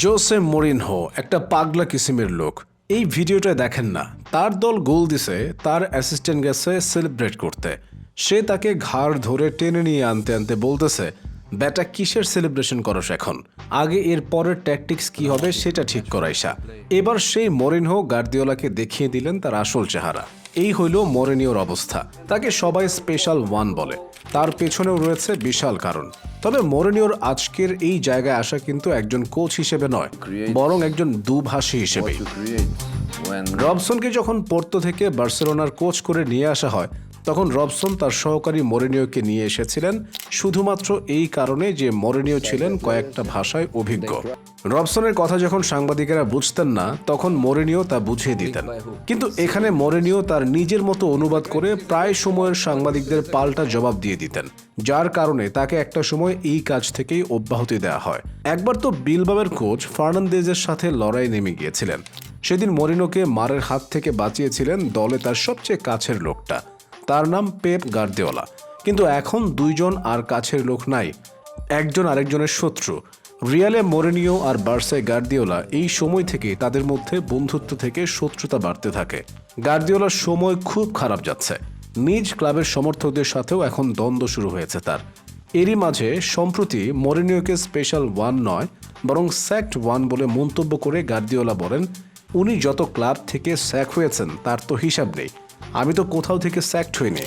Jose Mourinho, একটা পাগলা কিসিমের লোক। এই ভিডিওটা দেখেন না, তার দল গোল দিছে, তার অ্যাসিস্ট্যান্ট গেছে সেলিব্রেট করতে। সে তাকে ঘাড় ধরে টেনে নিয়ে আনতে আনতে বলতেছে ব্যাটা কিসের সেলিব্রেশন করস এখন? আগে এর পরের ট্যাকটিক্স কি হবে সেটা ঠিক করাইসা। এবার সেই মরিনহো গার্দিওলাকে দেখিয়ে দিলেন তার আসল চেহারা। এই হইল মরেনীয়র অবস্থা। তাকে সবাই স্পেশাল ওয়ান বলে। তার পেছনেও রয়েছে বিশাল কারণ। তবে মরেনীয়র আজকের এই জায়গায় আসা কিন্তু একজন কোচ হিসেবে নয় বরং একজন দুভাষী হিসেবে রবসনকে যখন পোর্তো থেকে বার্সেলোনার কোচ করে নিয়ে আসা হয় তখন রবসন তার সহকারী মরেনীয়কে নিয়ে এসেছিলেন শুধুমাত্র এই কারণে যে মরেনীয় ছিলেন কয়েকটা ভাষায় অভিজ্ঞ। রবসনের কথা যখন সাংবাদিকেরা বুঝতেন না তখন মরেনীয় তা বুঝিয়ে দিতেন। কিন্তু এখানে মরেনীয় তার নিজের মতো অনুবাদ করে প্রায় সময়ের সাংবাদিকদের পাল্টা জবাব দিয়ে দিতেন যার কারণে তাকে একটা সময় এই কাজ থেকেই অব্যাহতি দেওয়া হয়। একবার তো বিলবাবের কোচ ফার্নান্দেজের সাথে লড়াই নেমে গিয়েছিলেন। সেদিন মরিনোকে মারের হাত থেকে বাঁচিয়েছিলেন দলে তার সবচেয়ে কাছের লোকটা। তার নাম পেপ গার্দিওলা। কিন্তু এখন দুইজন আর কাছের লোক নাই একজন আরেকজনের শত্রু। রিয়ালে মোরেনিও আর বার্সায় গার্দিওলা এই সময় থেকে তাদের মধ্যে বন্ধুত্ব থেকে শত্রুতা বাড়তে থাকে। গার্দিওলার সময় খুব খারাপ যাচ্ছে। নিজ ক্লাবের সমর্থকদের সাথেও এখন দ্বন্দ্ব শুরু হয়েছে তার। এরই মাঝে সম্প্রতি মরিনিওকে স্পেশাল ওয়ান নয়, বরং স্যাক্ট ওয়ান বলে মন্তব্য করে গার্দিওলা বলেন, উনি যত ক্লাব থেকে স্যাক হয়েছেন, তার তো হিসাব নেই। আমি তো কোথাও থেকে স্যাক্ট হইনি।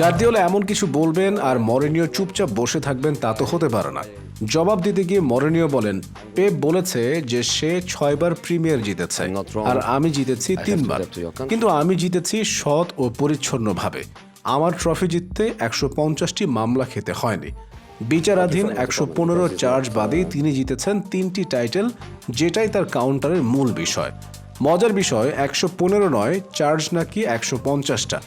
গার্দিওলা এমন কিছু বলবেন আর মরেনীয় চুপচাপ বসে থাকবেন তা তো হতে পারে না। জবাব দিতে গিয়ে মরেনীয় বলেন পেপ বলেছে যে সে ছয়বার প্রিমিয়ার জিতেছে আর আমি জিতেছি তিনবার. কিন্তু আমি জিতেছি সৎ ও পরিচ্ছন্নভাবে। আমার ট্রফি জিততে একশো পঞ্চাশটি মামলা খেতে হয়নি। বিচারাধীন একশো পনেরো চার্জ বাদেই তিনি জিতেছেন তিনটি টাইটেল যেটাই তার কাউন্টারের মূল বিষয়। মজার বিষয় একশো পনেরো নয় চার্জ নাকি একশো পঞ্চাশটা।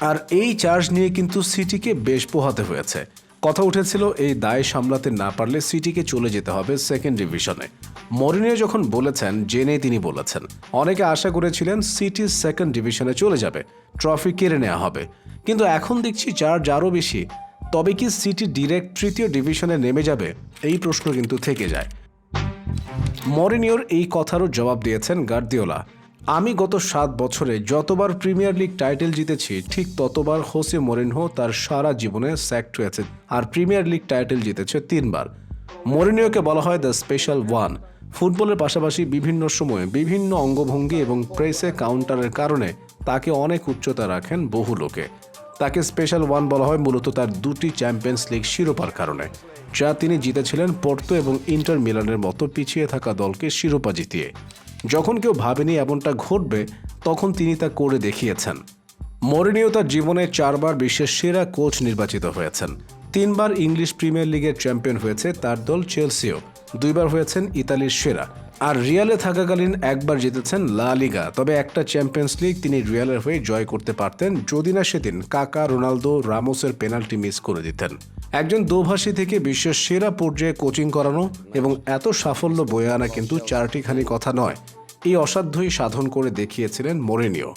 আর এই চার্জ নিয়ে কিন্তু সিটিকে বেশ পোহাতে হয়েছে। কথা উঠেছিল, এই দায় সামলাতে না পারলে সিটিকে চলে যেতে হবে সেকেন্ড ডিভিশনে। মরিনিও যখন বলেছেন জেনে তিনি বলেছেন, অনেকে আশা করেছিলেন সিটি সেকেন্ড ডিভিশনে চলে যাবে, ট্রফি কেড়ে নেওয়া হবে। কিন্তু এখন দেখছি চার্জ আরও বেশি। তবে কি সিটি ডিরেক্ট তৃতীয় ডিভিশনে নেমে যাবে? এই প্রশ্ন কিন্তু থেকে যায়। মরিনিওর এই কথারও জবাব দিয়েছেন গার্দিওলা। আমি গত সাত বছরে যতবার প্রিমিয়ার লিগ টাইটেল জিতেছি, ঠিক ততবার হোসে মরিনহো তার সারা জীবনে স্যাক্ট হয়েছে আর প্রিমিয়ার লিগ টাইটেল জিতেছে তিনবার। মরিনিওকে বলা হয় দ্য স্পেশাল ওয়ান ফুটবলের পাশাপাশি বিভিন্ন সময়ে বিভিন্ন অঙ্গভঙ্গি এবং প্রেসে কাউন্টারের কারণে তাকে অনেক উচ্চতা রাখেন বহু লোকে। তাকে স্পেশাল ওয়ান বলা হয় মূলত তার দুটি চ্যাম্পিয়ন্স লিগ শিরোপার কারণে, যা তিনি জিতেছিলেন পোর্তো এবং ইন্টার মিলানের মতো পিছিয়ে থাকা দলকে শিরোপা জিতিয়ে। যখন কেউ ভাবেনি এমনটা ঘটবে, তখন তিনি তা করে দেখিয়েছেন। মরিনিও তার জীবনে চারবার বিশ্বের সেরা কোচ নির্বাচিত হয়েছেন। তিনবার ইংলিশ প্রিমিয়ার লিগের চ্যাম্পিয়ন হয়েছে তার দল চেলসিও। দুইবার হয়েছেন ইতালির সেরা। আর রিয়ালে থাকাকালীন একবার জিতেছেন লা লিগা। তবে একটা চ্যাম্পিয়ন্স লিগ তিনি রিয়ালের হয়ে জয় করতে পারতেন যদি না সেদিন কাকা, রোনালদো, রামোসের পেনাল্টি মিস করে দিতেন। একজন দোভাষী থেকে বিশ্বের সেরা পর্যায়ে কোচিং করানো এবং এত সাফল্য বয়ে আনা কিন্তু চারটিখানি কথা নয়। এই অসাধ্যই সাধন করে দেখিয়েছিলেন মোরেনিও।